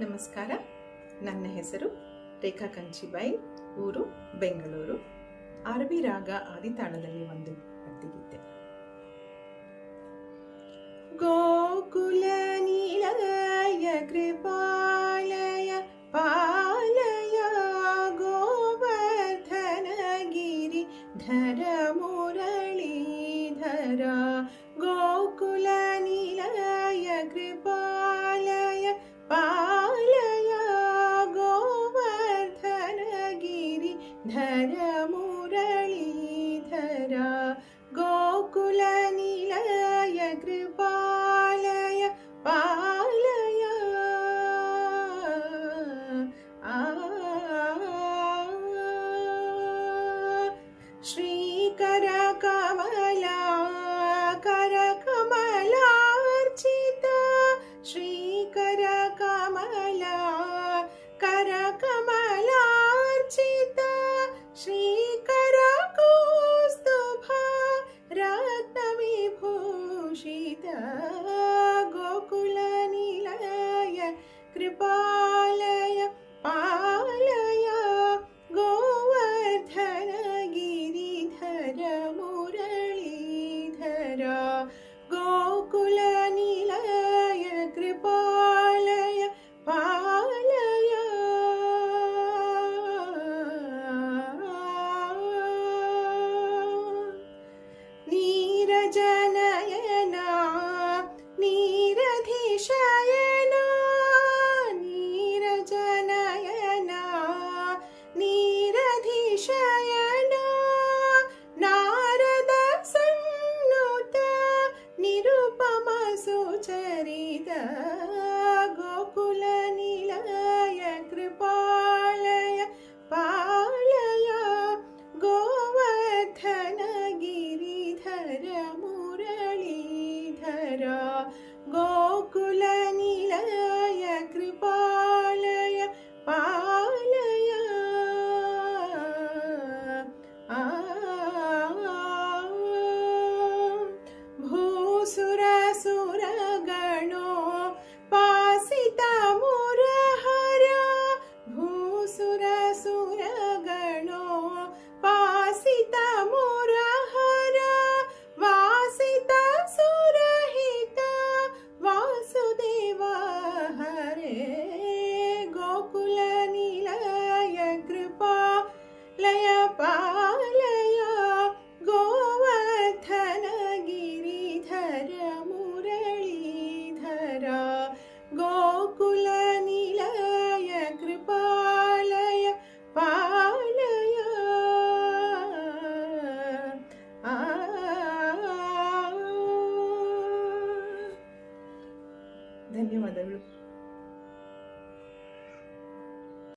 ನಮಸ್ಕಾರ. ನನ್ನ ಹೆಸರು ರೇಖಾ ಕಂಚಿಬಾಯಿ, ಊರು ಬೆಂಗಳೂರು. ಅರಬಿ ರಾಗ ಆದಿತಾಳದಲ್ಲಿ ಒಂದು ಭಕ್ತಿಗೀತೆ ಗೋಕುಲ ನೀಲಯ ಕೃಪಾಲಯ, ಪಾಲಯ ಗೋವರ್ಧನಗಿರಿ, ಧರ Muralidhar. Gokula ನೀಲಯ ಕೃಪಾಲಯ Na na Yeah. Sucharitha Gokula నిలయ కృపాలయ పాలయ గోవర్ధన గిరిధర మురళీధర గోకుల ഗോകുലനിലയ കൃപാലയ പാലയ. ധന്യവാദങ്ങൾ.